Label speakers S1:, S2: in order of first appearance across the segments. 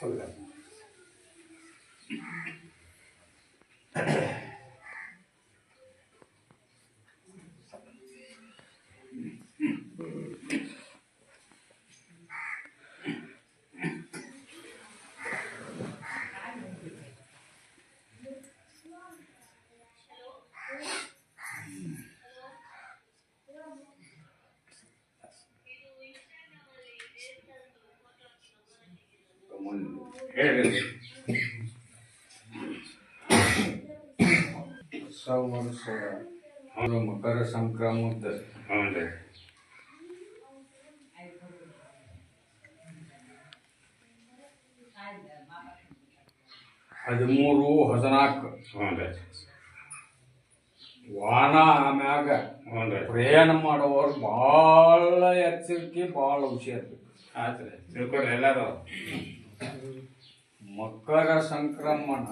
S1: Hola. ವರ್ಷ ಮಕರ ಸಂಕ್ರಮದ
S2: ರೀ
S1: ಹದಿಮೂರು ಹದಿನಾಲ್ಕು
S2: ಹ್ಞೂ
S1: ವಾನ ಆಮ್ಯಾಗ ಪ್ರಯಾಣ ಮಾಡೋರು ಭಾಳ ಎಚ್ಚರಿಕೆ ಭಾಳ ಹುಷಾರ್
S2: ಆಯ್ತು ರೀ ತಿಳ್ಕೊಡ್ರಿ ಎಲ್ಲರೂ
S1: ಮಕರ ಸಂಕ್ರಮಣ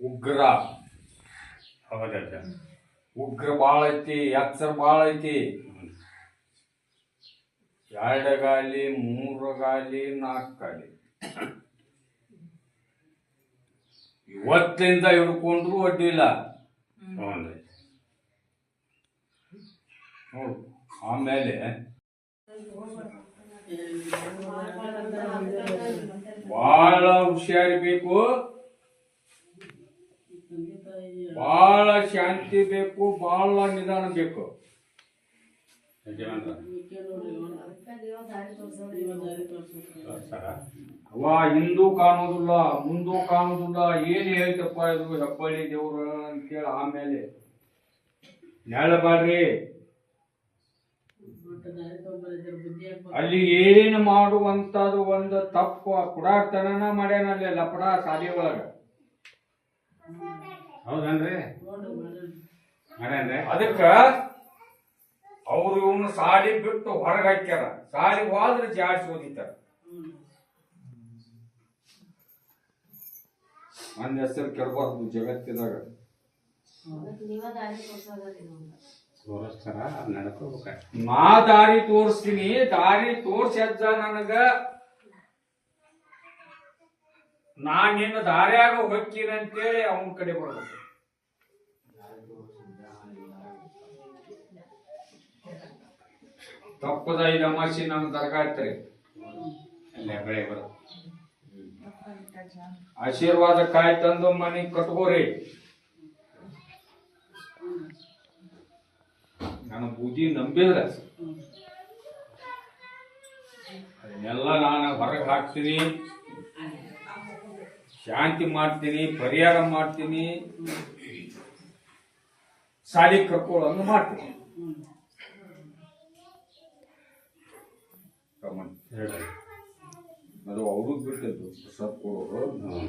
S1: ಉಗ್ರ.
S2: ಹೌದಾ
S1: ಉಗ್ರ ಭಾಳ ಐತಿ ಎತ್ತರ ಭಾಳ ಐತಿ. ಎರಡು ಗಾಲಿ ಮೂರು ಗಾಲಿ ನಾಲ್ಕು ಗಾಲಿ ಇವತ್ತಿಂದ ಹಿಡ್ಕೊಂಡ್ರು
S2: ರೀ
S1: ನೋಡು ಆಮೇಲೆ ಬಹಳ ಹುಷಾರಿರ್ಬೇಕು. ಬಹಳ ಶಾಂತಿ ಬೇಕು ಬಹಳ ನಿಧಾನ ಬೇಕು. ಅವ ಹಿಂದೂ ಕಾಣೋದಿಲ್ಲ ಮುಂದೂ ಕಾಣೋದಿಲ್ಲ. ಏನ್ ಹೇಳ್ತಪ್ಪ ಇದು ಹೆಬ್ಬಳ್ಳಿ ದೇವ್ರ ಅಂತೇಳಿ ಆಮೇಲೆ. ನೆಳಬಾಡ್ರಿ ಅಲ್ಲಿ ಏನು ಮಾಡುವಂತದ್ದು ಒಂದು ತಪ್ಪು ಕುಡಾತನನ ಮಾಡ್ಯಾನ ಅಲ್ಲಿ ಲಪಡ ಸಾಲಿ ಒಳಗ
S2: ಹೌದನ್ರಿ ಮಾಡ್ಯಾನ್ರಿ
S1: ಅದಕ್ಕ ಅವ್ರು ಇವನು ಸಾಲಿ ಬಿಟ್ಟು ಹೊರಗೆ ಹಾಕ್ಯಾರ. ಸಾಲಿ ಹೋದ್ರೆ ಜಾಡ್ಸಿ ಓದಿತಾರ. ನನ್ನ ಹೆಸರು ಕೆಡಬಾರ್ದು ಜಗತ್ತಿದಾಗ
S2: ತೋರಿಸ್ತಾರ ನಡ್ಕೋಬೇಕ.
S1: ನಾ ದಾರಿ ತೋರಿಸ್ತೀನಿ ದಾರಿ ತೋರ್ಸಿ ಅಜ್ಜ ನನಗ. ನಾ ನಿನ್ನ ದಾರ್ಯಾಗ ಹೊಕ್ಕೀನಿ ಅಂತೇಳಿ ಅವನ ಕಡೆ ಬರ್ಬೇಕು. ತಪ್ಪದ ಐದು ಅಮಾಸಿ ನನ್ನ ದರ್ಗಾ ಐತ್ರಿ
S2: ಅಲ್ಲೇ ಬೆಳೆ ಬರ.
S1: ಆಶೀರ್ವಾದ ಕಾಯಿ ತಂದು ಮನೆ ಕಟ್ಕೋರಿ. ನನ್ನ ಬುದ್ಧಿ ನಂಬಿದ್ರೆ ಅದನ್ನೆಲ್ಲ ನಾನು ಹೊರಗೆ ಹಾಕ್ತೀನಿ. ಶಾಂತಿ ಮಾಡ್ತೀನಿ, ಪರಿಹಾರ ಮಾಡ್ತೀನಿ. ಸಾಲಿ ಕರ್ಕೊಳ್ಳೋಂಗ ಮಾಡ್ತೀನಿ. ಅದು ಅವ್ರಿಗೆ ಬಿಟ್ಟಿದ್ದು, ಪ್ರಸಾದ್ ಕೊಡೋರು.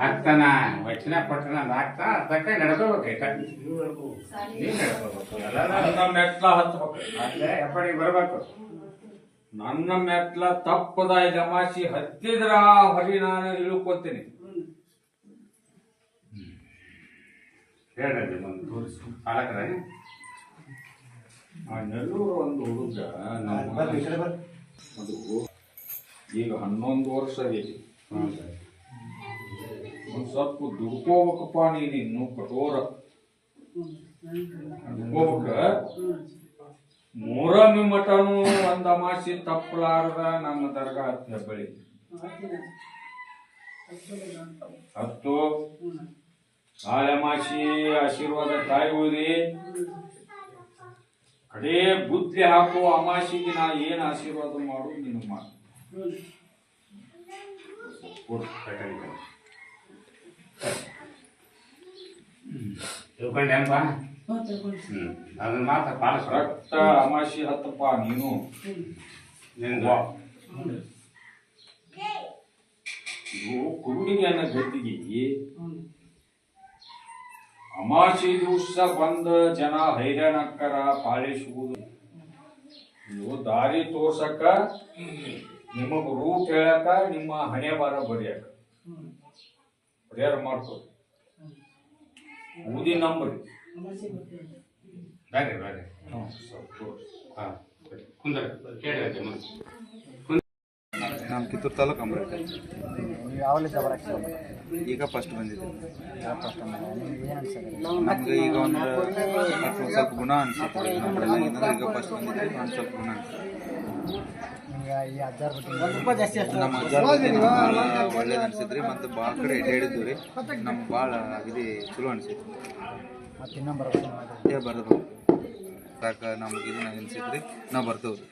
S2: ಹಾಕ್ತಾನ ವಚನ ಪಟ್ಟಣ ಹಾಕ್ತಾ ಅದಕ್ಕೆ ನಡ್ಕೋಬೇಕೈತ ನೀವು ನಡ್ಕೋಬೇಕು
S1: ನನ್ನ ಮೆಟ್ಲ ಹತ್ಬೇಕು.
S2: ಬರ್ಬೇಕು.
S1: ನನ್ನ ಮೆಟ್ಲ ತಪ್ಪದ ಜಮಾಸಿ ಹತ್ತಿದ್ರ ಹೊರಿ ನಾನು ಇಳ್ಕೊತೀನಿ.
S2: ಹೇಳ್ರಿ ಒಂದು ತೋರಿಸಿ. ಪಾಲಕರೇ
S1: ಆ ನೆಲ್ಲೂರು ಒಂದು ಹುಡುಗ ನಮ್ಮ ಅದು ಈಗ ಹನ್ನೊಂದು ವರ್ಷ ಆಗೈತಿ.
S2: ಸರ್
S1: ಒಂದ್ ಸ್ವಲ್ಪ ದುಡ್ಕೋಬೇಕಪ್ಪ ನೀನು ಇನ್ನು ಕಠೋರ. ದುಡ್ಕೋಬೇಕ? ಮೂರಮ್ಮಿ ಮಠನು ಒಂದ್ ಅಮಾಸಿ ತಪ್ಪಲಾರ್ದ ನಮ್ಮ ದರ್ಗಾ ಹೆಬ್ಬಳಿ ಹತ್ತು. ಕಾಲಮಾಸಿ ಆಶೀರ್ವಾದ ತಾಯಿ ಊರಿ. ಕಡೇ ಬುದ್ಧಿ ಹಾಕೋ ಅಮಾಸಿಗೆ ನಾ ಏನ್ ಆಶೀರ್ವಾದ ಮಾಡು ನಿನ್ನ ಕೊಡು.
S2: ತಿಳ್ಕೊಂಡೇನಪ್ಪ ಹ್ಞೂ ಅದನ್ನ ಮಾತ್ರ ಪಾಲಿಸ್ಬೇಕು
S1: ಕರೆಕ್ಟ್ ಅಮಾಸಿ ಹತ್ತಪ್ಪ ನೀನು
S2: ನಿಂದು
S1: ವಾ. ಇದು ಕುರುಡಿಗೆ ಅನ್ನೋ ಗತಿಗೆ ಅಮಾಸಿ ದಿವಸ ಬಂದ ಜನ ಹೈರಾಣಕ್ಕರ ಪಾಲಿಸುವುದು ನೀವು ದಾರಿ ತೋರ್ಸಕ್ಕ ನಿಮಗ ರೂಟ್ ಹೇಳಕ ನಿಮ್ಮ ಹಣೆ ಬಾರ ಬರೆಯಕ ಪರಿಹಾರ ಮಾಡ್ಕೊ. ಊದಿ ನಂಬರಿ.
S2: ಬೇರೆ ಬೇರೆ ಕುಂದ್ರ ಕೇಳಿ
S3: ನಮ್ಮ ಕಿತ್ತೂರು ತಾಲೂಕು
S4: ಯಾವಲ್ಲಿದ್ದ
S3: ಈಗ ಫಸ್ಟ್ ಬಂದಿದೆ.
S4: ನಿಮ್ಗೆ
S3: ಈಗ ಒಂದು ಸ್ವಲ್ಪ ಗುಣ ಅನ್ಸುತ್ತೆ. ಈಗ ಫಸ್ಟ್ ಬಂದಿದೆ. ಒಂದು ಸ್ವಲ್ಪ ಗುಣ ಅನ್ಸುತ್ತೆ.
S4: ಈ ಅಜ್ಜಾರ ಜಾಸ್ತಿ
S3: ನಮ್ಮ ಅಜ್ಜಾರ್ ಒಳ್ಳೇದು ಅನ್ಸಿದ್ರಿ ಮತ್ತು ಭಾಳ ಕಡೆ ಹೇಳಿದ್ವಿ ರೀ. ನಮ್ಗೆ ಭಾಳ ಇದು ಚಲೋ ಅನ್ಸಿತ್ತು.
S4: ಮತ್ತೆ ಇನ್ನೊಂದು ಬರ್ಬೋದು
S3: ಬರ್ದು ಸಾಕು ನಮ್ಗೆ ಇದನ್ನ ಅನ್ಸಿದ್ರಿ ನಾವು ಬರ್ತೇವೆ ರೀ